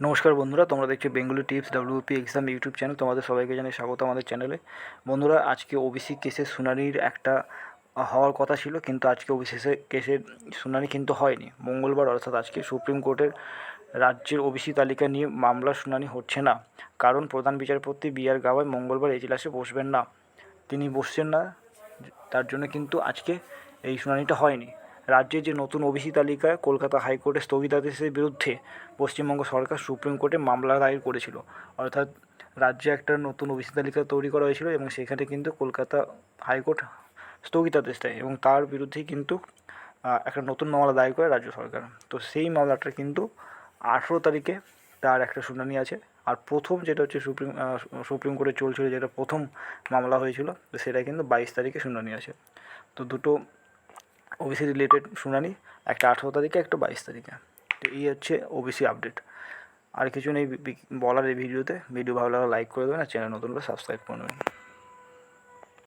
নমস্কার বন্ধুরা, তোমরা দেখছ Bengali tips WP exam YouTube channel. তোমাদের সবাইকে জানাই স্বাগত আমাদের চ্যানেলে। বন্ধুরা, আজকে ওবিসি কেসের শুনানির একটা হওয়ার কথা ছিল, কিন্তু আজকে ওবিসি কেসের শুনানি কিন্তু হয়নি। মঙ্গলবার, অর্থাৎ আজকে সুপ্রিম কোর্টের রাজ্যের ওবিসি তালিকা নিয়ে মামলার শুনানি হচ্ছে না। কারণ প্রধান বিচারপতি বি আর গাওয়াই মঙ্গলবার এজলাসে বসবেন না। তিনি বসছেন না, তার জন্য কিন্তু আজকে এই শুনানিটা হয়নি। রাজ্যের যে নতুন ওবিসি তালিকায় কলকাতা হাইকোর্টের স্থগিতাদেশের বিরুদ্ধে পশ্চিমবঙ্গ সরকার সুপ্রিম কোর্টে মামলা দায়ের করেছিল। অর্থাৎ রাজ্যে একটা নতুন ওবিসি তালিকা তৈরি করা হয়েছিল এবং সেখানে কিন্তু কলকাতা হাইকোর্ট স্থগিতাদেশ দেয় এবং তার বিরুদ্ধেই কিন্তু একটা নতুন মামলা দায়ের করে রাজ্য সরকার। তো সেই মামলাটা কিন্তু আঠেরো তারিখে তার একটা শুনানি আছে। আর প্রথম যেটা হচ্ছে সুপ্রিম সুপ্রিম কোর্টে চলছিল, যেটা প্রথম মামলা হয়েছিল, সেটা কিন্তু বাইশ তারিখে শুনানি আছে। তো দুটো ওবিসি রিলেটেড শুনানি, একটা আঠেরো তারিখে, একটা বাইশ তারিখে। তো এই হচ্ছে ওবিসি আপডেট আর কিছু নেই বলার এই ভিডিওতে। ভিডিও ভালো লাগলে লাইক করে দেবেন আর চ্যানেল নতুন করে সাবস্ক্রাইব করে নেবেন।